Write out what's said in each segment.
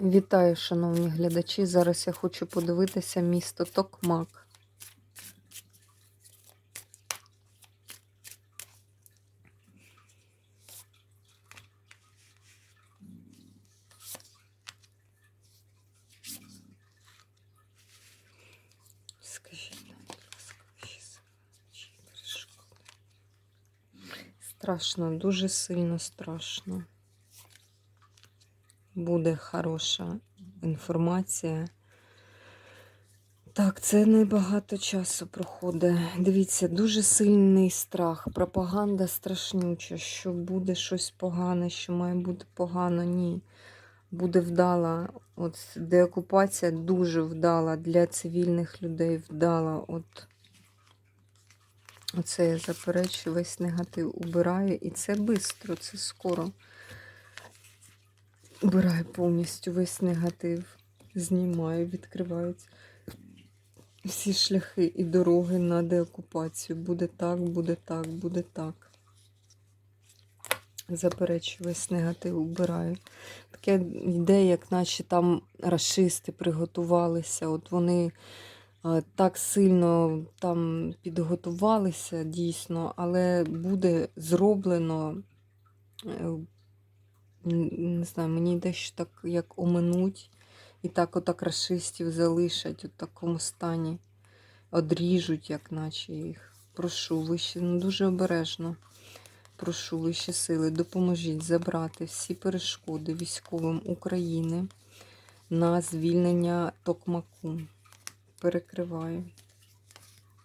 Вітаю, шановні глядачі. Зараз я хочу подивитися місто Токмак. Скажіть нам, будь? Страшно, дуже сильно страшно. Буде хороша інформація. Так, це небагато часу проходить. Дивіться, дуже сильний страх, пропаганда страшнюча, що буде щось погане, що має бути погано. Ні. Буде вдала. От деокупація дуже вдала для цивільних людей вдала. От Оце я заперечую, весь негатив убираю. І це швидко, це скоро. Убираю повністю весь негатив. Знімаю, відкриваються всі шляхи і дороги на деокупацію. Буде так, буде так, буде так. Заперечую, весь негатив убираю. Таке йде, як наче там расисти приготувалися. От вони а, так сильно там підготувалися дійсно, але буде зроблено. Не знаю, мені йде, що так як оминуть, і так отак расистів залишать у такому стані, одріжуть, як наче їх. Прошу вище, ну дуже обережно. Прошу вищі сили, допоможіть забрати всі перешкоди військовим України на звільнення Токмаку. Перекриваю.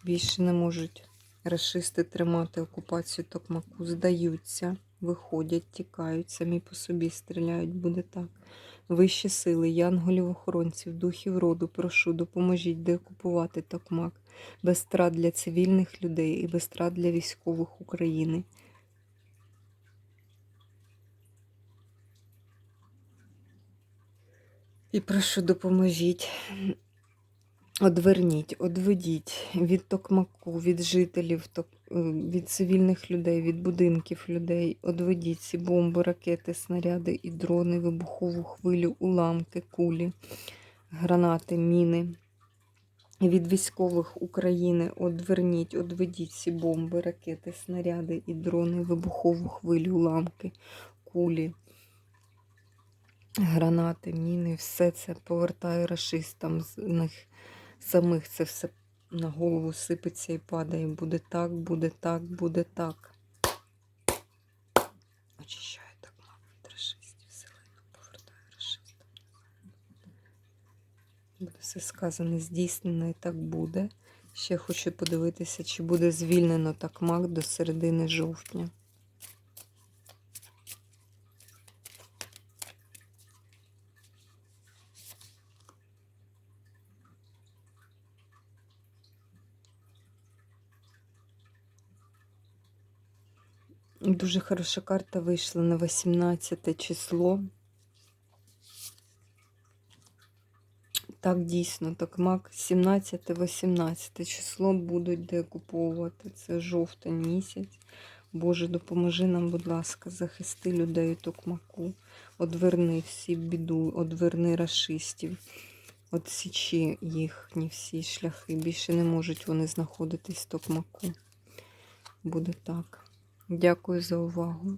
Більше не можуть расисти тримати окупацію Токмаку. Здаються, виходять, тікають, самі по собі стріляють. Буде так. Вищі сили, янголів-охоронців, духів роду, прошу, допоможіть деокупувати Токмак без страт для цивільних людей і без страт для військових України. І прошу, допоможіть. Одверніть, одведіть від токмаку, від жителів, е, від цивільних людей, від будинків людей. Одведіть ці бомби, ракети, снаряди і дрони, вибухову хвилю, уламки, кулі, гранати, міни. Від військових України одверніть, одведіть ці бомби, ракети, снаряди і дрони, вибухову хвилю, уламки, кулі, гранати, міни, все це повертаю расистам з них самих це все на голову сипеться і падає. Буде так, буде так, буде так. Очищаю так мав від расистів, селину повертаю расистам. Буде все сказане, здійснено і так буде. Ще хочу подивитися, чи буде звільнено так мак до середини жовтня. Дуже хороша карта вийшла на 18 число. Так, дійсно, так мак 17-18 число будуть деокуповувати. Це жовтень місяць. Боже, допоможи нам, будь ласка, захисти людей Токмаку. Одверни всі біду, одверни расистів. Отсічи їхні всі шляхи. Більше не можуть вони знаходитись в Токмаку. Буде так. Дякую за увагу.